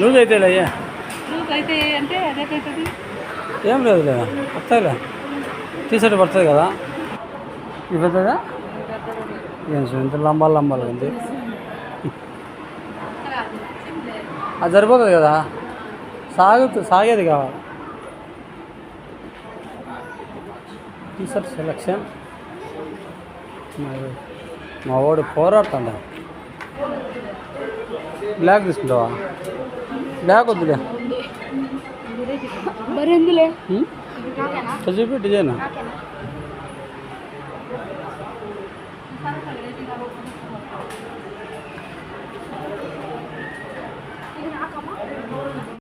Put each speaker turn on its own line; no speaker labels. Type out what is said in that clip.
Loose అయితే అయ్యా.
Loose అయితే అంటే
ఏం లేదులే. వస్తాయిలే. టీషర్ట్ పడుతుంది కదా. పెద్దదా? ఏం ఇంత లంబాలు లంబాలు ఉంది. అది సరిపోతుంది కదా? సాగుతు సాగేది కావాలి. టీషర్ట్ సెలక్షన్ మరి మా వాడు పోరాడుతాడా. బ్లాక్ తీసుకుంటావా? బ్లాక్ వద్దులే. చదివి డిజైన్.
Thank you.